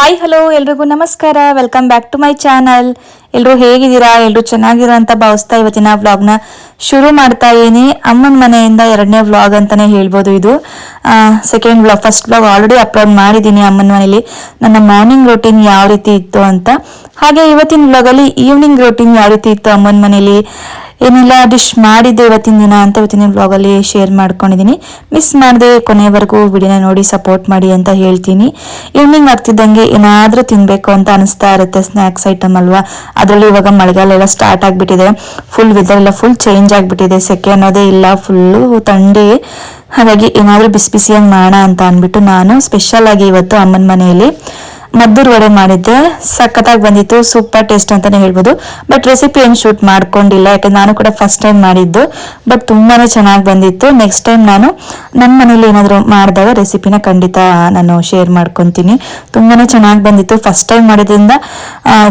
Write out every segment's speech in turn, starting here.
Hi hello ಎಲ್ರಿಗೂ ನಮಸ್ಕಾರ. Welcome back to my channel ಎಲ್ಲರೂ ಹೇಗಿದ್ದೀರಾ? ಎಲ್ಲರೂ ಚೆನ್ನಾಗಿರೋ ಅಂತ ಭಾವಿಸ್ತಾ ಇವತ್ತಿನ ವ್ಲಾಗ್ನ ಶುರು ಮಾಡ್ತಾ ಇದೀನಿ ಅಮ್ಮನ ಮನೆಯಿಂದ ಎರಡನೇ ವ್ಲಾಗ್ ಅಂತಾನೆ ಹೇಳ್ಬೋದು ಇದು. Second vlog first vlog already upload ಮಾಡಿದ್ದೀನಿ ಅಮ್ಮನ ಮನೇಲಿ. ನನ್ನ ಮಾರ್ನಿಂಗ್ ರೊಟೀನ್ ಯಾವ ರೀತಿ ಇತ್ತು ಅಂತ. ಹಾಗೆ ಇವತ್ತಿನ ವ್ಲಾಗಲ್ಲಿ ಈವ್ನಿಂಗ್ ರೊಟೀನ್ ಯಾವ ರೀತಿ ಇತ್ತು ಅಮ್ಮನ ಮನೇಲಿ? ಏನೆಲ್ಲ ಡಿಶ್ ಮಾಡಿದ್ದೆ ಇವತ್ತಿನ ದಿನ ಅಂತ ಇವತ್ತಿನ ವ್ಲಾಗಲ್ಲಿ ಶೇರ್ ಮಾಡ್ಕೊಂಡಿದ್ದೀನಿ ಮಿಸ್ ಮಾಡದೆ ಕೊನೆವರೆಗೂ ವಿಡಿಯೋನ ನೋಡಿ ಸಪೋರ್ಟ್ ಮಾಡಿ ಅಂತ ಹೇಳ್ತೀನಿ. ಈವ್ನಿಂಗ್ ಆಗ್ತಿದ್ದಂಗೆ ಏನಾದರೂ ತಿನ್ನಬೇಕು ಅಂತ ಅನಿಸ್ತಾ ಇರುತ್ತೆ ಸ್ನ್ಯಾಕ್ಸ್ ಐಟಮ್ ಅಲ್ವಾ? ಅದರಲ್ಲಿ ಇವಾಗ ಮಳೆಗಾಲ ಎಲ್ಲ ಸ್ಟಾರ್ಟ್ ಆಗಿಬಿಟ್ಟಿದೆ. ಫುಲ್ ವೆದರ್ ಎಲ್ಲ ಫುಲ್ ಚೇಂಜ್ ಆಗಿಬಿಟ್ಟಿದೆ. ಸೆಕೆ ಅನ್ನೋದೇ ಇಲ್ಲ ಫುಲ್ಲು ಥಂಡಿ ಹಾಗಾಗಿ ಏನಾದರೂ ಬಿಸಿ ಬಿಸಿಯಾಗಿ ಮಾಡೋಣ ಅಂತ ಅಂದ್ಬಿಟ್ಟು ನಾನು ಸ್ಪೆಷಲ್ ಆಗಿ ಇವತ್ತು ಅಮ್ಮನ ಮನೆಯಲ್ಲಿ ಮದ್ದೂರ್ ವಡೆ ಮಾಡಿದ್ದೆ. ಸಖತ್ತಾಗಿ ಬಂದಿತ್ತು. ಸೂಪರ್ ಟೇಸ್ಟ್ ಅಂತಾನೆ ಹೇಳ್ಬೋದು. ಬಟ್ ರೆಸಿಪಿ ಏನು ಶೂಟ್ ಮಾಡ್ಕೊಂಡಿಲ್ಲ. ಯಾಕಂದ್ರೆ ನಾನು ಕೂಡ ಫಸ್ಟ್ ಟೈಮ್ ಮಾಡಿದ್ದು. ಬಟ್ ತುಂಬಾನೇ ಚೆನ್ನಾಗಿ ಬಂದಿತ್ತು. ನೆಕ್ಸ್ಟ್ ಟೈಮ್ ನಾನು ನನ್ನ ಮನೇಲಿ ಏನಾದರೂ ಮಾಡಿದಾಗ ರೆಸಿಪಿನ ಖಂಡಿತ ನಾನು ಶೇರ್ ಮಾಡ್ಕೊತೀನಿ. ತುಂಬಾನೇ ಚೆನ್ನಾಗಿ ಬಂದಿತ್ತು. ಫಸ್ಟ್ ಟೈಮ್ ಮಾಡಿದ್ರಿಂದ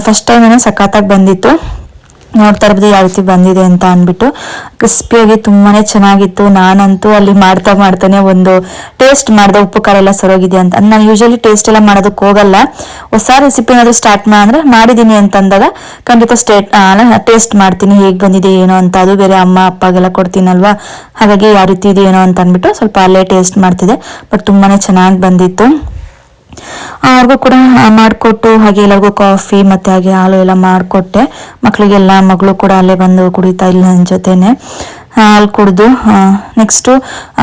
ಫಸ್ಟ್ ಟೈಮ್ ಏನೋ ಸಖತ್ತಾಗಿ ಬಂದಿತ್ತು. ನೋಡ್ತಾ ಇರ್ಬೋದು ಯಾವ ರೀತಿ ಬಂದಿದೆ ಅಂತ ಅಂದ್ಬಿಟ್ಟು ಕ್ರಿಸ್ಪಿಯಾಗಿ ತುಂಬಾನೇ ಚೆನ್ನಾಗಿತ್ತು. ನಾನಂತೂ ಅಲ್ಲಿ ಮಾಡ್ತಾ ಮಾಡ್ತಾನೆ ಒಂದು ಟೇಸ್ಟ್ ಮಾಡಿದೆ, ಉಪ್ಪು ಖಾರ ಎಲ್ಲ ಸರೋಗಿದೆ ಅಂತ. ನಾನು ಯೂಶಲಿ ಟೇಸ್ಟ್ ಎಲ್ಲ ಮಾಡೋದಕ್ಕೆ ಹೋಗಲ್ಲ. ಹೊಸ ರೆಸಿಪಿ ಏನಾದ್ರು ಸ್ಟಾರ್ಟ್ ಮಾಡಿದ್ರೆ ಮಾಡಿದ್ದೀನಿ ಅಂತ ಅಂದಾಗ ಖಂಡಿತ ಸ್ಟೇಟ್ ಟೇಸ್ಟ್ ಮಾಡ್ತೀನಿ, ಹೇಗೆ ಬಂದಿದೆ, ಏನೋ ಅಂತ. ಅದು ಬೇರೆ ಅಮ್ಮ, ಅಪ್ಪಗೆಲ್ಲ ಕೊಡ್ತೀನಲ್ವಾ? ಹಾಗಾಗಿ ಯಾವ ರೀತಿ ಇದೆ, ಏನೋ ಅಂತ ಅಂದ್ಬಿಟ್ಟು ಸ್ವಲ್ಪ ಅಲ್ಲೇ ಟೇಸ್ಟ್ ಮಾಡ್ತಿದ್ದೆ. ಬಟ್ ತುಂಬಾನೇ ಚೆನ್ನಾಗಿ ಬಂದಿತ್ತು. ಅವ್ರಿಗೂ ಕೂಡ ಮಾಡಿಕೊಟ್ಟು, ಹಾಗೆ ಎಲ್ಲರಿಗೂ ಕಾಫಿ ಮತ್ತೆ ಹಾಗೆ ಹಾಲು ಎಲ್ಲ ಮಾಡಿಕೊಟ್ಟೆ. ಮಕ್ಕಳಿಗೆಲ್ಲ ಮಗಳು ಕೂಡ ಅಲ್ಲೇ ಬಂದು ಕುಡಿತಾ ಇಲ್ಲ ನನ್ನ ಜೊತೆನೆ. ಹಾಲು ಕುಡಿದು ನೆಕ್ಸ್ಟು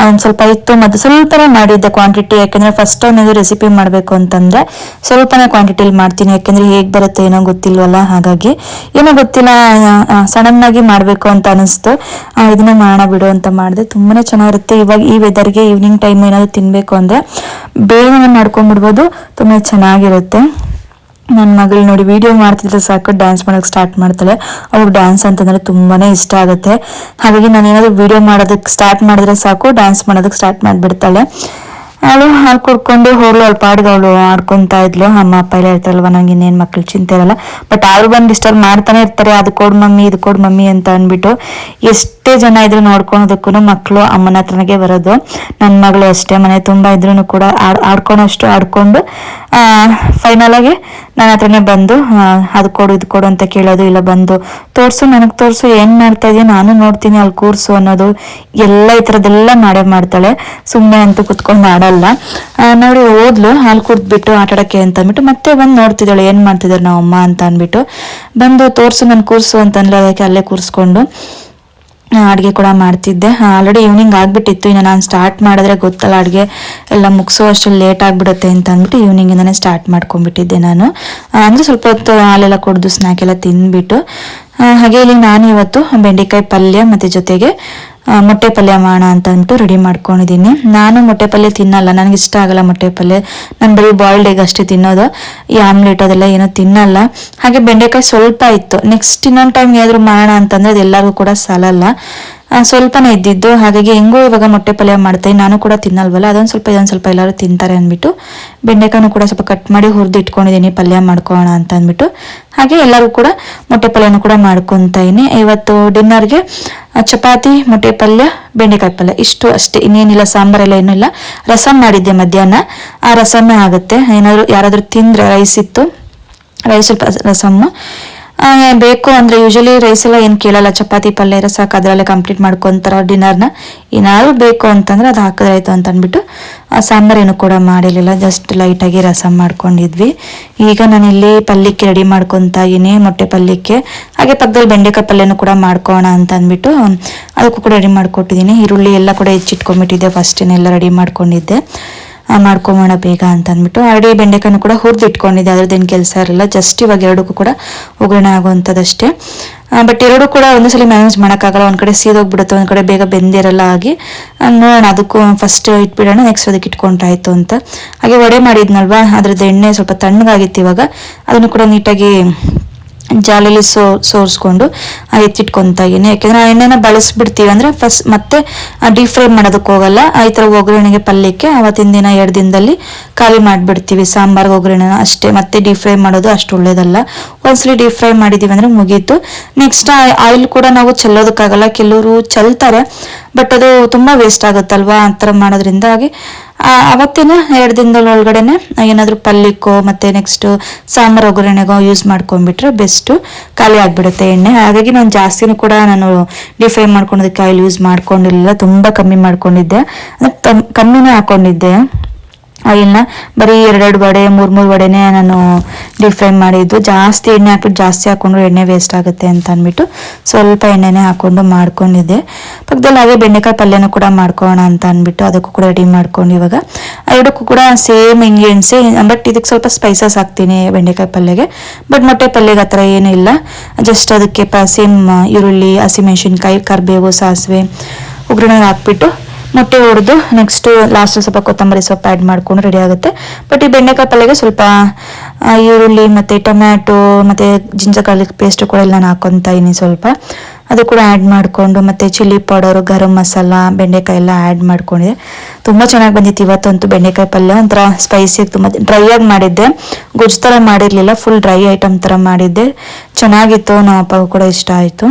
ಒಂದು ಸ್ವಲ್ಪ ಇತ್ತು. ಮತ್ತು ಸ್ವಲ್ಪನೇ ಮಾಡಿದ್ದೆ ಕ್ವಾಂಟಿಟಿ ಯಾಕೆಂದರೆ ಫಸ್ಟ್ ಟೈಮ್ ಇದು ರೆಸಿಪಿ ಮಾಡಬೇಕು ಅಂತಂದರೆ ಸ್ವಲ್ಪನೇ ಕ್ವಾಂಟಿಟಿಲಿ ಮಾಡ್ತೀನಿ. ಯಾಕೆಂದರೆ ಹೇಗೆ ಬರುತ್ತೆ ಏನೋ ಗೊತ್ತಿಲ್ವಲ್ಲ, ಹಾಗಾಗಿ. ಏನೋ ಗೊತ್ತಿಲ್ಲ ಸಡನ್ನಾಗಿ ಮಾಡಬೇಕು ಅಂತ ಅನಿಸ್ತು. ಇದನ್ನೇ ಮಾಡೋಣ ಬಿಡು ಅಂತ ಮಾಡಿದೆ. ತುಂಬಾ ಚೆನ್ನಾಗಿರುತ್ತೆ. ಇವಾಗ ಈ ವೆದರ್ಗೆ ಈವ್ನಿಂಗ್ ಟೈಮ್ ಏನಾದರೂ ತಿನ್ನಬೇಕು ಅಂದರೆ ಬೇಗನೆ ಮಾಡ್ಕೊಂಡ್ಬಿಡ್ಬೋದು. ತುಂಬ ಚೆನ್ನಾಗಿರುತ್ತೆ. ನನ್ನ ಮಗಳು ನೋಡಿ ವಿಡಿಯೋ ಮಾಡ್ತಿದ್ರೆ ಸಾಕು ಡ್ಯಾನ್ಸ್ ಮಾಡೋಕೆ ಸ್ಟಾರ್ಟ್ ಮಾಡ್ತಾಳೆ. ಅವ್ಳಿಗೆ ಡ್ಯಾನ್ಸ್ ಅಂತಂದ್ರೆ ತುಂಬಾ ಇಷ್ಟ ಆಗುತ್ತೆ. ಹಾಗಾಗಿ ನಾನು ಏನಾದರೂ ವಿಡಿಯೋ ಮಾಡೋದಕ್ಕೆ ಸ್ಟಾರ್ಟ್ ಮಾಡಿದ್ರೆ ಸಾಕು ಡ್ಯಾನ್ಸ್ ಮಾಡೋದಕ್ಕೆ ಸ್ಟಾರ್ಟ್ ಮಾಡಿಬಿಡ್ತಾಳೆ. ಅವಳು ಹಾಲು ಕುಡ್ಕೊಂಡು ಹೋಗ್ಲು, ಅವಳು ಪಾಡ್ಗವಳು ಆಡ್ಕೊಂತಾ ಇದ್ಲು. ಅಮ್ಮ, ಅಪ್ಪ ಎಲ್ಲ ಇರ್ತಾರಲ್ವ ನಂಗೆ ಇನ್ನೇನು ಮಕ್ಳು ಚಿಂತೆ ಇರಲ್ಲ. ಬಟ್ ಅವ್ರು ಬಂದು ಡಿಸ್ಟರ್ಬ್ ಮಾಡ್ತಾನೆ ಇರ್ತಾರೆ, ಅದು ಕೊಡು ಮಮ್ಮಿ, ಇದು ಕೊಡು ಮಮ್ಮಿ ಅಂತ ಅಂದ್ಬಿಟ್ಟು ಎಷ್ಟೇ ಜನ ಇದ್ರು ನೋಡ್ಕೊಳೋದಕ್ಕೂ ಮಕ್ಕಳು ಅಮ್ಮನ ಹತ್ರನಾಗೆ ಬರೋದು. ನನ್ನ ಮಗಳು ಅಷ್ಟೇ, ಮನೆ ತುಂಬ ಇದ್ರೂ ಕೂಡ ಆಡ್, ಆಡ್ಕೊಳೋಷ್ಟು ಆಡ್ಕೊಂಡು ಫೈನಲಾಗಿ ನನ್ನ ಹತ್ರನೇ ಬಂದು ಅದು ಕೊಡು, ಇದು ಕೊಡು ಅಂತ ಕೇಳೋದು ಇಲ್ಲ, ಬಂದು ತೋರ್ಸು, ನನಗೆ ತೋರ್ಸು, ಏನು ಮಾಡ್ತಾ ಇದೀಯ ನಾನು ನೋಡ್ತೀನಿ, ಅಲ್ಲಿ ಕೂರ್ಸು ಅನ್ನೋದು ಎಲ್ಲ ಈ ಥರದ್ದೆಲ್ಲ ಮಾಡೇ ಮಾಡ್ತಾಳೆ. ಸುಮ್ಮನೆ ಅಂತೂ ಕುತ್ಕೊಂಡು ಮಾಡಲ್ಲ. ನೋಡಿ, ಓದ್ಲು, ಹಾಲು ಕುಡ್ದ್ಬಿಟ್ಟು ಆಟಾಡೋಕ್ಕೆ ಅಂತ ಅಂದ್ಬಿಟ್ಟು ಮತ್ತೆ ಬಂದು ನೋಡ್ತಿದ್ದಾಳೆ, ಏನು ಮಾಡ್ತಿದ್ದಾರೆ ನಾವು ಅಮ್ಮ ಅಂತ ಅಂದ್ಬಿಟ್ಟು. ಬಂದು ತೋರ್ಸು, ನಾನು ಕೂರ್ಸು ಅಂತಂದ್ರೆ ಅದಕ್ಕೆ ಅಲ್ಲೇ ಕೂರಿಸ್ಕೊಂಡು. ಅಡುಗೆ ಕೂಡ ಮಾಡ್ತಿದ್ದೆ. ಆಲ್ರೆಡಿ ಈವ್ನಿಂಗ್ ಆಗಿಬಿಟ್ಟಿತ್ತು. ಇನ್ನು ನಾನು ಸ್ಟಾರ್ಟ್ ಮಾಡಿದ್ರೆ ಗೊತ್ತಲ್ಲ, ಅಡುಗೆ ಎಲ್ಲ ಮುಗಿಸೋ ಅಷ್ಟು ಲೇಟ್ ಆಗಿಬಿಡುತ್ತೆ ಅಂತ ಅಂದ್ಬಿಟ್ಟು ಈವ್ನಿಂಗಿಂದನೇ ಸ್ಟಾರ್ಟ್ ಮಾಡ್ಕೊಂಡ್ಬಿಟ್ಟಿದ್ದೆ ನಾನು. ಅಂದರೆ ಸ್ವಲ್ಪ ಹೊತ್ತು ಹಾಲೆಲ್ಲ ಕುಡಿದು ಸ್ನಾಕ್ ಎಲ್ಲ ತಿಂದ್ಬಿಟ್ಟು ಹಾಗೆ ಇಲ್ಲಿ ನಾನು ಇವತ್ತು ಬೆಂಡೆಕಾಯಿ ಪಲ್ಯ ಮತ್ತು ಜೊತೆಗೆ ಮೊಟ್ಟೆ ಪಲ್ಯ ಮಾಡೋಣ ಅಂತ ಅಂದ್ಬಿಟ್ಟು ರೆಡಿ ಮಾಡ್ಕೊಂಡಿದ್ದೀನಿ. ನಾನು ಮೊಟ್ಟೆ ಪಲ್ಯ ತಿನ್ನಲ್ಲ, ನನಗೆ ಇಷ್ಟ ಆಗಲ್ಲ ಮೊಟ್ಟೆ ಪಲ್ಯ. ನಾನು ಬರೀ ಬಾಯ್ಲ್ಡ್ ಎಗ್ ಅಷ್ಟೇ ತಿನ್ನೋದು. ಈ ಆಮ್ಲೆಟ್ ಅದೆಲ್ಲ ಏನೋ ತಿನ್ನಲ್ಲ. ಹಾಗೆ ಬೆಂಡೆಕಾಯಿ ಸ್ವಲ್ಪ ಇತ್ತು. ನೆಕ್ಸ್ಟ್ ಇನ್ನೊಂದು ಟೈಮ್ ಏನಾದರೂ ಮಾಡೋಣ ಅಂತಂದ್ರೆ ಅದು ಎಲ್ಲರಿಗೂ ಕೂಡ ಸಾಲಲ್ಲ. ಸ್ವಲ್ಪನೇ ಇದ್ದಿದ್ದು, ಹಾಗಾಗಿ ಹೆಂಗೋ ಇವಾಗ ಮೊಟ್ಟೆ ಪಲ್ಯ ಮಾಡ್ತೀನಿ. ನಾನು ಕೂಡ ತಿನ್ನಲ್ವಲ್ಲ, ಅದೊಂದು ಸ್ವಲ್ಪ ಇದೊಂದು ಸ್ವಲ್ಪ ಎಲ್ಲರೂ ತಿಂತಾರೆ ಅಂದ್ಬಿಟ್ಟು ಬೆಂಡೆಕಾಯನ್ನು ಕೂಡ ಸ್ವಲ್ಪ ಕಟ್ ಮಾಡಿ ಹುರಿದು ಇಟ್ಕೊಂಡಿದ್ದೀನಿ, ಪಲ್ಯ ಮಾಡ್ಕೋಣ ಅಂತ ಅಂದ್ಬಿಟ್ಟು. ಹಾಗೆ ಎಲ್ಲರೂ ಕೂಡ ಮೊಟ್ಟೆ ಪಲ್ಯನೂ ಕೂಡ ಮಾಡ್ಕೊತಾ ಇದೀನಿ ಇವತ್ತು ಡಿನ್ನರ್ಗೆ ಚಪಾತಿ, ಮೊಟ್ಟೆ ಪಲ್ಯ, ಬೆಂಡೆಕಾಯಿ ಪಲ್ಯ. ಇಷ್ಟು ಅಷ್ಟೇ, ಇನ್ನೇನಿಲ್ಲ ಸಾಂಬಾರೆಲ್ಲ ಏನೂ ಇಲ್ಲ. ರಸಮ್ ಮಾಡಿದ್ದೆ ಮಧ್ಯಾಹ್ನ. ಆ ರಸಮ್ಮೇ ಆಗುತ್ತೆ. ಏನಾದರೂ ಯಾರಾದರೂ ತಿಂದರೆ ರೈಸ್ ಇತ್ತು. ರೈಸ್ ಸ್ವಲ್ಪ ರಸಮ್ಮು. ಬೇಕು ಅಂದ್ರೆ ಯೂಶಲಿ ರೈಸ್ ಎಲ್ಲ ಏನು ಕೇಳಲ್ಲ. ಚಪಾತಿ, ಪಲ್ಯ ಇರೋ ಸಾಕು ಅದರಲ್ಲೇ ಕಂಪ್ಲೀಟ್ ಮಾಡ್ಕೊಂತಾರ ಡಿನ್ನರ್ನ ಏನಾದ್ರು ಬೇಕು ಅಂತಂದ್ರೆ ಅದು ಹಾಕಿದ್ರಾಯ್ತು ಅಂತ ಅಂದ್ಬಿಟ್ಟು ಸಾಂಬಾರೇನು ಕೂಡ ಮಾಡಿರಲಿಲ್ಲ. ಜಸ್ಟ್ ಲೈಟಾಗಿ ರಸಂ ಮಾಡ್ಕೊಂಡಿದ್ವಿ. ಈಗ ನಾನು ಇಲ್ಲಿ ಪಲ್ಯಕ್ಕೆ ರೆಡಿ ಮಾಡ್ಕೊತಾ ಇದೀನಿ, ಮೊಟ್ಟೆ ಪಲ್ಯಕ್ಕೆ. ಹಾಗೆ ಪಕ್ಕದಲ್ಲಿ ಬೆಂಡೆಕಾಯಿ ಪಲ್ಯನೂ ಕೂಡ ಮಾಡ್ಕೋಣ ಅಂತ ಅಂದ್ಬಿಟ್ಟು ಅದಕ್ಕೂ ಕೂಡ ರೆಡಿ ಮಾಡ್ಕೊಟ್ಟಿದ್ದೀನಿ ಈರುಳ್ಳಿ ಎಲ್ಲ ಕೂಡ ಹೆಚ್ಚಿಟ್ಕೊಂಡ್ಬಿಟ್ಟಿದ್ದೆ ಫಸ್ಟೇನೆಲ್ಲ ರೆಡಿ ಮಾಡ್ಕೊಂಡಿದ್ದೆ. ಮಾಡ್ಕೊಂಬೋಣ ಬೇಗ ಅಂತ ಅಂದ್ಬಿಟ್ಟು ಆಲ್ರೆಡಿ ಬೆಂಡೆಕಾಯನ್ನು ಕೂಡ ಹುರಿದು ಇಟ್ಕೊಂಡಿದ್ದೆ ಅದ್ರದ್ದೇನು ಕೆಲಸ ಇರಲ್ಲ ಜಸ್ಟ್ ಇವಾಗ ಎರಡಕ್ಕೂ ಕೂಡ ಒಗ್ಗರಣೆ ಆಗುವಂಥದ್ದಷ್ಟೇ. ಬಟ್ ಎರಡು ಕೂಡ ಒಂದ್ಸಲ ಮ್ಯಾನೇಜ್ ಮಾಡೋಕ್ಕಾಗಲ್ಲ. ಒಂದು ಕಡೆ ಸೀದೋಗ್ಬಿಡುತ್ತೆ, ಒಂದು ಕಡೆ ಬೇಗ ಬೆಂದಿರಲ್ಲ ಆಗಿ ನೋಡೋಣ, ಅದಕ್ಕೂ ಫಸ್ಟ್ ಇಟ್ಬಿಡೋಣ ನೆಕ್ಸ್ಟ್ ಅದಕ್ಕೆ ಇಟ್ಕೊಂಡ್ರಾಯ್ತು ಅಂತ. ಹಾಗೆ ವಡೆ ಮಾಡಿದ್ನಲ್ವಾ? ಅದ್ರದ್ದು ಎಣ್ಣೆ ಸ್ವಲ್ಪ ತಣ್ಣಗಾಗಿತ್ತು ಇವಾಗ. ಅದನ್ನು ಕೂಡ ನೀಟಾಗಿ ಜಾಲಲ್ಲಿ ಸೋ, ಸೋರಿಸ್ಕೊಂಡು ಎತ್ತಿಟ್ಕೊತಾ ಇದ್ದೀನಿ ಯಾಕೆಂದ್ರೆ ಆ ಎಣ್ಣೆನ ಬಳಸ್ಬಿಡ್ತೀವಿ ಅಂದ್ರೆ ಫಸ್ಟ್ ಮತ್ತೆ ಡೀಪ್ ಫ್ರೈ ಮಾಡೋದಕ್ಕೆ ಹೋಗಲ್ಲ. ಈ ಥರ ಒಗ್ಗರಣೆಗೆ ಪಲ್ಯಕ್ಕೆ ಅವತ್ತಿನ ದಿನ ಎರಡು ದಿನದಲ್ಲಿ ಖಾಲಿ ಮಾಡಿಬಿಡ್ತೀವಿ. ಸಾಂಬಾರ್ಗೆ ಒಗ್ಗರಣೆನ ಅಷ್ಟೇ. ಮತ್ತೆ ಡೀಪ್ ಫ್ರೈ ಮಾಡೋದು ಅಷ್ಟು ಒಳ್ಳೇದಲ್ಲ. ಒಂದ್ಸಲಿ ಡೀಪ್ ಫ್ರೈ ಮಾಡಿದೀವಿ ಅಂದ್ರೆ ಮುಗೀತು. ನೆಕ್ಸ್ಟ್ ಆಯಿಲ್ ಕೂಡ ನಾವು ಚೆಲ್ಲೋದಕ್ಕಾಗಲ್ಲ. ಕೆಲವರು ಚೆಲ್ತಾರೆ ಬಟ್ ಅದು ತುಂಬಾ ವೇಸ್ಟ್ ಆಗುತ್ತಲ್ವಾ? ಆ ಥರ ಮಾಡೋದ್ರಿಂದ. ಹಾಗೆ ಅವತ್ತಿನ ಎರಡು ದಿನದಲ್ಲಿ ಒಳಗಡೆನೆ ಏನಾದರೂ ಪಲ್ಯಕ್ಕೋ ಮತ್ತು ನೆಕ್ಸ್ಟು ಸಾಂಬಾರು ಒಗ್ಗರಣೆಗೋ ಯೂಸ್ ಮಾಡ್ಕೊಂಡ್ಬಿಟ್ರೆ ಬೆಸ್ಟು ಖಾಲಿ ಆಗಿಬಿಡುತ್ತೆ ಎಣ್ಣೆ. ಹಾಗಾಗಿ ನಾನು ಜಾಸ್ತಿನೂ ಕೂಡ ನಾನು ಡಿಫ್ರೈ ಫ್ರೈ ಮಾಡ್ಕೊಳೋದಕ್ಕೆ ಆಯಿಲ್ ಯೂಸ್ ಮಾಡ್ಕೊಂಡಿರಲಿಲ್ಲ ತುಂಬ ಕಮ್ಮಿ ಮಾಡ್ಕೊಂಡಿದ್ದೆ. ಕಮ್ಮಿನೇ ಹಾಕೊಂಡಿದ್ದೆ. ಆಯಿಲ್ನ ಬರೀ ಎರಡೆರಡು ವಡೆ, ಮೂರು ಮೂರು ವಡೆನೇ ನಾನು ಡೀಪ್ ಫ್ರೈ ಮಾಡಿದ್ದು. ಜಾಸ್ತಿ ಎಣ್ಣೆ ಹಾಕ್ಬಿಟ್ಟು ಜಾಸ್ತಿ ಹಾಕೊಂಡ್ರೆ ಎಣ್ಣೆ ವೇಸ್ಟ್ ಆಗುತ್ತೆ ಅಂತ ಅಂದ್ಬಿಟ್ಟು ಸ್ವಲ್ಪ ಎಣ್ಣೆನೇ ಹಾಕ್ಕೊಂಡು ಮಾಡ್ಕೊಂಡಿದ್ದೆ. ಪಕ್ಕದಲ್ಲಿ ಹಾಗೆ ಬೆಂಡೆಕಾಯಿ ಪಲ್ಯನೂ ಕೂಡ ಮಾಡ್ಕೋಣ ಅಂತ ಅಂದ್ಬಿಟ್ಟು ಅದಕ್ಕೂ ಕೂಡ ರೆಡಿ ಮಾಡ್ಕೊಂಡು ಇವಾಗ. ಎರಡಕ್ಕೂ ಕೂಡ ಸೇಮ್ ಇಂಗ್ರೀಡಿಯೆಂಟ್ಸೇ ಬಟ್ ಇದಕ್ಕೆ ಸ್ವಲ್ಪ ಸ್ಪೈಸಸ್ ಹಾಕ್ತೀನಿ ಬೆಂಡೆಕಾಯಿ ಪಲ್ಯಗೆ. ಬಟ್ ಮೊಟ್ಟೆ ಪಲ್ಯಗೆ ಆ ಥರ ಏನೂ ಇಲ್ಲ. ಜಸ್ಟ್ ಅದಕ್ಕೆ ಸೇಮ್ ಈರುಳ್ಳಿ ಹಸಿಮೆಣಸಿನ್ಕಾಯಿ ಕರಿಬೇವು, ಸಾಸಿವೆ ಒಗ್ಗರಣೆ ಹಾಕ್ಬಿಟ್ಟು ಮೊಟ್ಟೆ ಹೊಡೆದು ನೆಕ್ಸ್ಟ್ ಲಾಸ್ಟ್ ಸ್ವಲ್ಪ ಕೊತ್ತಂಬರಿ ಸೊಪ್ಪು ಆ್ಯಡ್ ಮಾಡ್ಕೊಂಡು ರೆಡಿ ಆಗುತ್ತೆ. ಬಟ್ ಈ ಬೆಂಡೆಕಾಯಿ ಪಲ್ಯಗೆ ಸ್ವಲ್ಪ ಈರುಳ್ಳಿ ಮತ್ತು ಟೊಮ್ಯಾಟೊ ಮತ್ತು ಜಿಂಜರ್ ಗಾರ್ಲಿಕ್ ಪೇಸ್ಟ್ ಕೂಡ ಎಲ್ಲ ನಾನು ಹಾಕೊತಾ ಇದೀನಿ ಸ್ವಲ್ಪ. ಅದು ಕೂಡ ಆ್ಯಡ್ ಮಾಡಿಕೊಂಡು ಮತ್ತು ಚಿಲ್ಲಿ ಪೌಡರು ಗರಂ ಮಸಾಲ ಬೆಂಡೆಕಾಯಿ ಎಲ್ಲ ಆ್ಯಡ್ ಮಾಡ್ಕೊಂಡಿದ್ದೆ ತುಂಬ ಚೆನ್ನಾಗಿ ಬಂದಿತ್ತು ಇವತ್ತಂತೂ ಬೆಂಡೆಕಾಯಿ ಪಲ್ಯ. ಒಂಥರ ಸ್ಪೈಸಿಗೆ ತುಂಬ ಡ್ರೈ ಆಗಿ ಮಾಡಿದ್ದೆ. ಗೊಜ್ಜು ಥರ ಮಾಡಿರಲಿಲ್ಲ ಫುಲ್ ಡ್ರೈ ಐಟಮ್ ಥರ ಮಾಡಿದ್ದೆ. ಚೆನ್ನಾಗಿತ್ತು ನಮ್ಮ ಅಪ್ಪಗೂ ಕೂಡ ಇಷ್ಟ ಆಯಿತು.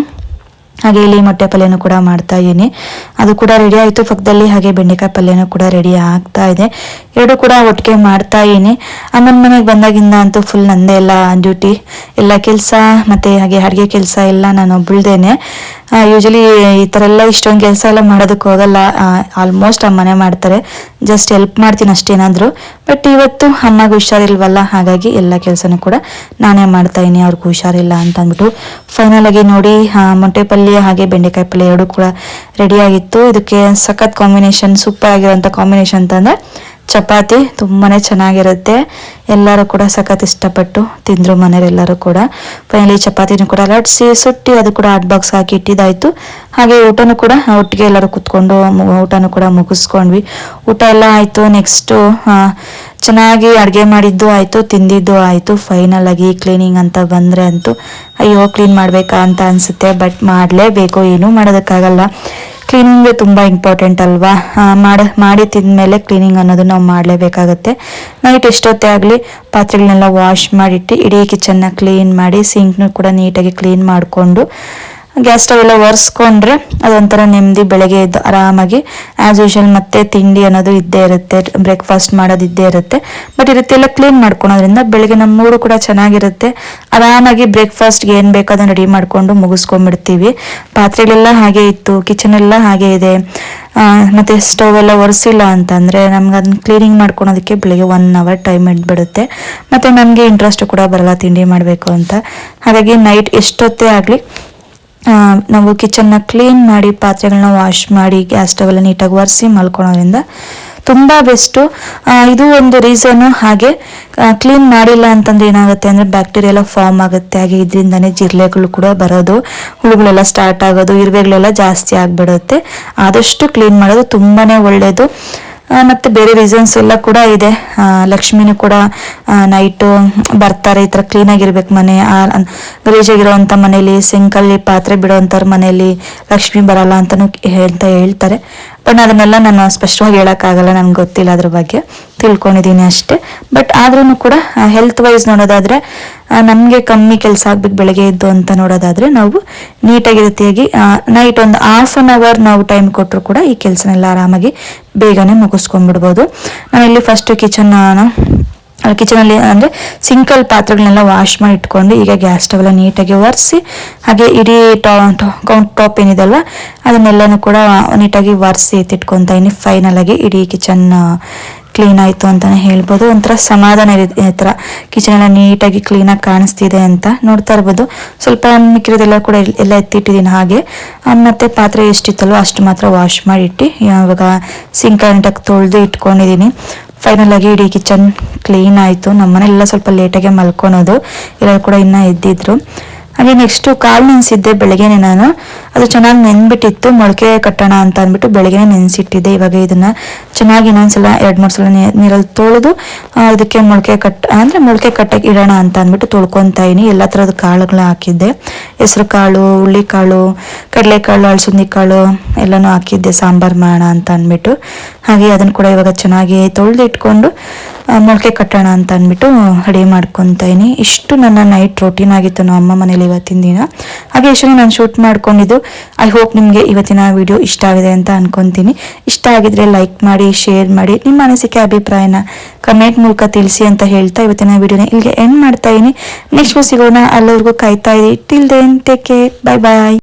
ಹಾಗೆ ಇಲ್ಲಿ ಮೊಟ್ಟೆ ಪಲ್ಯನೂ ಕೂಡ ಮಾಡ್ತಾ ಇದ್ದೀನಿ. ಅದು ಕೂಡ ರೆಡಿ ಆಯಿತು. ಪಕ್ಕದಲ್ಲಿ ಹಾಗೆ ಬೆಂಡೆಕಾಯಿ ಪಲ್ಯನೂ ಕೂಡ ರೆಡಿ ಆಗ್ತಾ ಇದೆ. ಎರಡು ಕೂಡ ಒಟ್ಟಿಗೆ ಮಾಡ್ತಾ ಇದ್ದೀನಿ. ಅಮ್ಮನ ಮನೆಗೆ ಬಂದಾಗಿಂದ ಅಂತೂ ಫುಲ್ ನಂದೇ ಎಲ್ಲ ಡ್ಯೂಟಿ ಎಲ್ಲ ಕೆಲಸ ಮತ್ತು ಹಾಗೆ ಅಡುಗೆ ಕೆಲಸ ಎಲ್ಲ ನಾನು ಒಬ್ಬಳ್ದೇನೆ ಯೂಶಲಿ ಈ ಥರ ಎಲ್ಲ ಇಷ್ಟೊಂದು ಕೆಲಸ ಎಲ್ಲ ಮಾಡೋದಕ್ಕೆ ಹೋಗಲ್ಲ. ಆಲ್ಮೋಸ್ಟ್ ಅಮ್ಮನೆ ಮಾಡ್ತಾರೆ. ಜಸ್ಟ್ ಹೆಲ್ಪ್ ಮಾಡ್ತೀನಿ ಅಷ್ಟೇನಾದರೂ ಬಟ್ ಇವತ್ತು ಅಮ್ಮಗೆ ಹುಷಾರಿಲ್ವಲ್ಲ? ಹಾಗಾಗಿ ಎಲ್ಲ ಕೆಲಸನೂ ಕೂಡ ನಾನೇ ಮಾಡ್ತಾ ಇದ್ದೀನಿ. ಅವ್ರಿಗೆ ಹುಷಾರಿಲ್ಲ ಅಂತ ಅಂದ್ಬಿಟ್ಟು ಫೈನಲ್ ಆಗಿ ನೋಡಿ ಮೊಟ್ಟೆ ಪಲ್ಯ ಹಾಗೆ ಬೆಂಡೆಕಾಯಿ ಪಲ್ಯ ಎರಡು ಕೂಡ ರೆಡಿ ಆಗಿತ್ತು ಇದಕ್ಕೆ ಸಖತ್ ಕಾಂಬಿನೇಷನ್ ಸೂಪರ್ ಆಗಿರೋಂಥ ಕಾಂಬಿನೇಷನ್ ಅಂತಂದರೆ ಚಪಾತಿ ತುಂಬಾ ಚೆನ್ನಾಗಿರುತ್ತೆ. ಎಲ್ಲರೂ ಕೂಡ ಸಖತ್ ಇಷ್ಟಪಟ್ಟು ತಿಂದರು ಮನೆಯವರೆಲ್ಲರೂ ಕೂಡ. ಫೈನಲಿ ಚಪಾತಿನೂ ಕೂಡ ಲಟ್ಸಿ, ಸುಟ್ಟಿ ಅದು ಕೂಡ ಹಾಟ್ ಬಾಕ್ಸ್ ಹಾಕಿ ಇಟ್ಟಿದ್ದಾಯಿತು. ಹಾಗೆ ಊಟನೂ ಕೂಡ ಒಟ್ಟಿಗೆ ಎಲ್ಲರೂ ಕುತ್ಕೊಂಡು ಊಟನೂ ಕೂಡ ಮುಗಿಸ್ಕೊಂಡ್ವಿ. ಊಟ ಎಲ್ಲ ಆಯಿತು. ನೆಕ್ಸ್ಟು ಚೆನ್ನಾಗಿ ಅಡುಗೆ ಮಾಡಿದ್ದು ಆಯಿತು, ತಿಂದಿದ್ದು ಆಯಿತು. ಫೈನಲ್ ಆಗಿ ಕ್ಲೀನಿಂಗ್ ಅಂತ ಬಂದರೆ ಅಂತೂ, ಅಯ್ಯೋ ಕ್ಲೀನ್ ಮಾಡಬೇಕಾ ಅಂತ ಅನಿಸುತ್ತೆ ಬಟ್ ಮಾಡಲೇಬೇಕು. ಏನೂ ಮಾಡೋದಕ್ಕಾಗಲ್ಲ. ಕ್ಲೀನಿಂಗ್ ತುಂಬ ಇಂಪಾರ್ಟೆಂಟ್ ಅಲ್ವಾ? ಮಾಡ, ಮಾಡಿ ತಿಂದಮೇಲೆ ಕ್ಲೀನಿಂಗ್ ಅನ್ನೋದು ನಾವು ಮಾಡಲೇಬೇಕಾಗತ್ತೆ. ನೈಟ್ ಎಷ್ಟೊತ್ತೇ ಆಗಲಿ ಪಾತ್ರೆಗಳನ್ನೆಲ್ಲ ವಾಶ್ ಮಾಡಿಟ್ಟು, ಇಡೀ ಕಿಚನ್ನ ಕ್ಲೀನ್ ಮಾಡಿ ಸಿಂಕ್ನೂ ಕೂಡ ನೀಟಾಗಿ ಕ್ಲೀನ್ ಮಾಡಿಕೊಂಡು ಗ್ಯಾಸ್ ಸ್ಟವ್ ಎಲ್ಲ ಒರೆಸ್ಕೊಂಡ್ರೆ ಅದೊಂಥರ ನೆಮ್ಮದಿ, ಬೆಳಗ್ಗೆ ಎದ್ದು ಆರಾಮಾಗಿ ಆ್ಯಸ್ ಯೂಶಲ್ ಮತ್ತೆ ತಿಂಡಿ ಅನ್ನೋದು ಇದ್ದೇ ಇರುತ್ತೆ ಬ್ರೇಕ್ಫಾಸ್ಟ್ ಮಾಡೋದು ಇದ್ದೇ ಇರುತ್ತೆ. ಬಟ್ ಇದಕ್ಕೆಲ್ಲ ಕ್ಲೀನ್ ಮಾಡ್ಕೊಳೋದ್ರಿಂದ ಬೆಳಗ್ಗೆ ನಮ್ಮ ಮೂರು ಕೂಡ ಚೆನ್ನಾಗಿರುತ್ತೆ. ಆರಾಮಾಗಿ ಬ್ರೇಕ್ಫಾಸ್ಟ್ಗೆ ಏನು ಬೇಕೋ ಅದನ್ನು ರೆಡಿ ಮಾಡಿಕೊಂಡು ಮುಗಿಸ್ಕೊಂಡ್ಬಿಡ್ತೀವಿ. ಪಾತ್ರೆಗಳೆಲ್ಲ ಹಾಗೆ ಇತ್ತು ಕಿಚನ್ ಎಲ್ಲ ಹಾಗೆ ಇದೆ. ಮತ್ತು ಸ್ಟವ್ ಎಲ್ಲ ಒರೆಸಿಲ್ಲ ಅಂತಂದರೆ ನಮ್ಗೆ ಅದನ್ನ ಕ್ಲೀನಿಂಗ್ ಮಾಡ್ಕೊಳೋದಕ್ಕೆ ಬೆಳಿಗ್ಗೆ ಒನ್ ಅವರ್ ಟೈಮ್ ಇಟ್ಬಿಡುತ್ತೆ ಮತ್ತು ನಮಗೆ ಇಂಟ್ರೆಸ್ಟ್ ಕೂಡ ಬರಲ್ಲ ತಿಂಡಿ ಮಾಡಬೇಕು ಅಂತ. ಹಾಗಾಗಿ ನೈಟ್ ಎಷ್ಟೊತ್ತೇ ಆಗಲಿ ನಾವು ಕಿಚನ್ನ ಕ್ಲೀನ್ ಮಾಡಿ ಪಾತ್ರೆಗಳನ್ನ ವಾಶ್ ಮಾಡಿ ಗ್ಯಾಸ್ ಸ್ಟವ್ ಎಲ್ಲ ನೀಟಾಗಿ ಒರೆಸಿ ಮಲ್ಕೊಳೋದ್ರಿಂದ ತುಂಬ ಬೆಸ್ಟು ಇದು ಒಂದು ರೀಸನ್ನು ಹಾಗೆ ಕ್ಲೀನ್ ಮಾಡಿಲ್ಲ ಅಂತಂದ್ರೆ ಏನಾಗುತ್ತೆ ಅಂದರೆ ಬ್ಯಾಕ್ಟೀರಿಯಾ ಎಲ್ಲ ಫಾರ್ಮ್ ಆಗುತ್ತೆ. ಹಾಗೆ ಇದರಿಂದನೇ ಜಿರ್ಲೆಗಳು ಕೂಡ ಬರೋದು, ಹುಳುಗಳೆಲ್ಲ ಸ್ಟಾರ್ಟ್ ಆಗೋದು, ಇರುವೆಗಳೆಲ್ಲ ಜಾಸ್ತಿ ಆಗಿಬಿಡುತ್ತೆ. ಆದಷ್ಟು ಕ್ಲೀನ್ ಮಾಡೋದು ತುಂಬಾ ಒಳ್ಳೆಯದು ಮತ್ತೆ ಬೇರೆ ರೀಸನ್ಸ್ ಎಲ್ಲ ಕೂಡ ಇದೆ. ಲಕ್ಷ್ಮಿನು ಕೂಡ ನೈಟು ಬರ್ತಾರೆ, ಈ ಥರ ಕ್ಲೀನಾಗಿರ್ಬೇಕು ಮನೆ ಗಲೀಜಾಗಿರೋವಂಥ ಮನೇಲಿ ಸಿಂಕಲ್ಲಿ ಪಾತ್ರೆ ಬಿಡೋವಂಥವ್ರ ಮನೇಲಿ ಲಕ್ಷ್ಮಿ ಬರಲ್ಲ ಅಂತಲೂ ಹೇಳ್ತಾ ಹೇಳ್ತಾರೆ. ಬಟ್ ಅದನ್ನೆಲ್ಲ ನಾನು ಸ್ಪಷ್ಟವಾಗಿ ಹೇಳೋಕ್ಕಾಗಲ್ಲ, ನನಗೆ ಗೊತ್ತಿಲ್ಲ ಅದ್ರ ಬಗ್ಗೆ. ತಿಳ್ಕೊಂಡಿದ್ದೀನಿ ಅಷ್ಟೇ. ಬಟ್ ಆದ್ರೂ ಕೂಡ ಹೆಲ್ತ್ ವೈಸ್ ನೋಡೋದಾದ್ರೆ ನಮಗೆ ಕಮ್ಮಿ ಕೆಲಸ ಆಗ್ಬೇಕು ಬೆಳಗ್ಗೆ ಎದ್ದು ಅಂತ ನೋಡೋದಾದ್ರೆ, ನಾವು ನೀಟಾಗಿ ರೀತಿಯಾಗಿ ನೈಟ್ ಒಂದು ಹಾಫ್ ಅನ್ ಅವರ್ ನಾವು ಟೈಮ್ ಕೊಟ್ಟರು ಕೂಡ ಈ ಕೆಲಸನೆಲ್ಲ ಆರಾಮಾಗಿ ಬೇಗನೆ ಮುಗಿಸ್ಕೊಂಡ್ಬಿಡ್ಬೋದು. ಇಲ್ಲಿ ಫಸ್ಟ್ ಕಿಚನ್ ಕಿಚನಲ್ಲಿ ಅಂದರೆ ಸಿಂಕಲ್ ಪಾತ್ರೆಗಳನ್ನೆಲ್ಲ ವಾಶ್ ಮಾಡಿ ಇಟ್ಕೊಂಡು ಈಗ ಗ್ಯಾಸ್ ಸ್ಟವ್ ಎಲ್ಲ ನೀಟಾಗಿ ಒರೆಸಿ, ಹಾಗೆ ಇಡೀ ಕೌಂಟ್ ಟಾಪ್ ಏನಿದೆಲ್ಲ ಅದನ್ನೆಲ್ಲನೂ ಕೂಡ ನೀಟಾಗಿ ಒರೆಸಿ ಎತ್ತಿಟ್ಕೊತಾ ಇನ್ನು ಫೈನಲ್ ಆಗಿ ಇಡೀ ಕಿಚನ್ ಕ್ಲೀನ್ ಆಯಿತು ಅಂತಲೇ ಹೇಳ್ಬೋದು. ಒಂಥರ ಸಮಾಧಾನ ಈ ಥರ ಕಿಚನ್ ಎಲ್ಲ ನೀಟಾಗಿ ಕ್ಲೀನಾಗಿ ಕಾಣಿಸ್ತಿದೆ ಅಂತ ನೋಡ್ತಾ ಇರ್ಬೋದು. ಸ್ವಲ್ಪ ಮಿಕ್ಕಿರೋದೆಲ್ಲ ಕೂಡ ಎಲ್- ಎಲ್ಲ ಎತ್ತಿಟ್ಟಿದ್ದೀನಿ ಹಾಗೆ. ಮತ್ತು ಮತ್ತೆ ಪಾತ್ರೆ ಎಷ್ಟಿತ್ತಲ್ಲೋ ಅಷ್ಟು ಮಾತ್ರ ವಾಶ್ ಮಾಡಿಟ್ಟು ಇವಾಗ ಸಿಂಕ್ ನೀಟಾಗಿ ತೊಳೆದು ಇಟ್ಕೊಂಡಿದ್ದೀನಿ. ಫೈನಲ್ ಆಗಿ ಇಡೀ ಕಿಚನ್ ಕ್ಲೀನ್ ಆಯಿತು. ನಮ್ಮನೆಲ್ಲ ಸ್ವಲ್ಪ ಲೇಟಾಗೆ ಮಲ್ಕೊಳೋದು. ಎಲ್ಲರೂ ಕೂಡ ಇನ್ನೂ ಎದ್ದಿದ್ರು. ಹಾಗೆ ನೆಕ್ಸ್ಟು ಕಾಲು ನೆನೆಸಿದ್ದೆ ಬೆಳಗ್ಗೆನೆ ನಾನು. ಅದು ಚೆನ್ನಾಗಿ ನೆನ್ಬಿಟ್ಟಿತ್ತು, ಮೊಳಕೆ ಕಟ್ಟೋಣ ಅಂತ ಅಂದ್ಬಿಟ್ಟು ಬೆಳಗ್ಗೆ ನೆನೆಸಿಟ್ಟಿದ್ದೆ. ಇವಾಗ ಇದನ್ನ ಚೆನ್ನಾಗಿ ಇನ್ನೊಂದ್ಸಲ, ಎರಡು ಮೂರು ಸಲ ನೀರಲ್ಲಿ ತೊಳೆದು ಅದಕ್ಕೆ ಮೊಳಕೆ ಕಟ್, ಅಂದರೆ ಮೊಳಕೆ ಕಟ್ಟಕ್ಕೆ ಇಡೋಣ ಅಂತ ಅಂದ್ಬಿಟ್ಟು ತೊಳ್ಕೊತಾ ಇದೀನಿ. ಎಲ್ಲ ಥರದ ಕಾಳುಗಳ ಹಾಕಿದ್ದೆ. ಹೆಸರು ಕಾಳು ಹುಳ್ಳಿಕಾಳು ಕಡಲೆಕಾಳು ಅಳಸಂದಿ ಕಾಳು ಎಲ್ಲನೂ ಹಾಕಿದ್ದೆ. ಸಾಂಬಾರು ಮಾಡೋಣ ಅಂತ ಅಂದ್ಬಿಟ್ಟು. ಹಾಗೆ ಅದನ್ನು ಕೂಡ ಇವಾಗ ಚೆನ್ನಾಗಿ ತೊಳೆದು ಇಟ್ಕೊಂಡು ಮೊಳಕೆ ಕಟ್ಟೋಣ ಅಂತ ಅಂದ್ಬಿಟ್ಟು ರೆಡಿ ಮಾಡ್ಕೊತಾ ಇದೀನಿ. ಇಷ್ಟು ನನ್ನ ನೈಟ್ ರೊಟೀನ್ ಆಗಿತ್ತು ನಮ್ಮ ಅಮ್ಮ ಮನೇಲಿ ಇವತ್ತಿನ ದಿನ. ಹಾಗೆ ಇಷ್ಟು ನಾನು ಶೂಟ್ ಮಾಡ್ಕೊಂಡಿದ್ದು ಐ ಹೋಪ್ ನಿಮಗೆ ಇವತ್ತಿನ ವಿಡಿಯೋ ಇಷ್ಟ ಆಗಿದೆ ಅಂತ ಅನ್ಕೊಂತೀನಿ. ಇಷ್ಟ ಆಗಿದ್ರೆ ಲೈಕ್ ಮಾಡಿ ಶೇರ್ ಮಾಡಿ, ನಿಮ್ಮ ಅನಿಸಿಕೆ, ಅಭಿಪ್ರಾಯನ ಕಮೆಂಟ್ ಮೂಲಕ ತಿಳಿಸಿ ಅಂತ ಹೇಳ್ತಾ ಇವತ್ತಿನ ವಿಡಿಯೋನ ಇಲ್ಲಿಗೆ ಎಂಡ್ ಮಾಡ್ತಾ ಇದ್ದೀನಿ. ನೆಕ್ಸ್ಟ್ ಸಿಗೋಣ. ಅಲ್ಲವರೆಗೂ ಕಾಯ್ತಾ ಇರಿ. Till then take care bye bye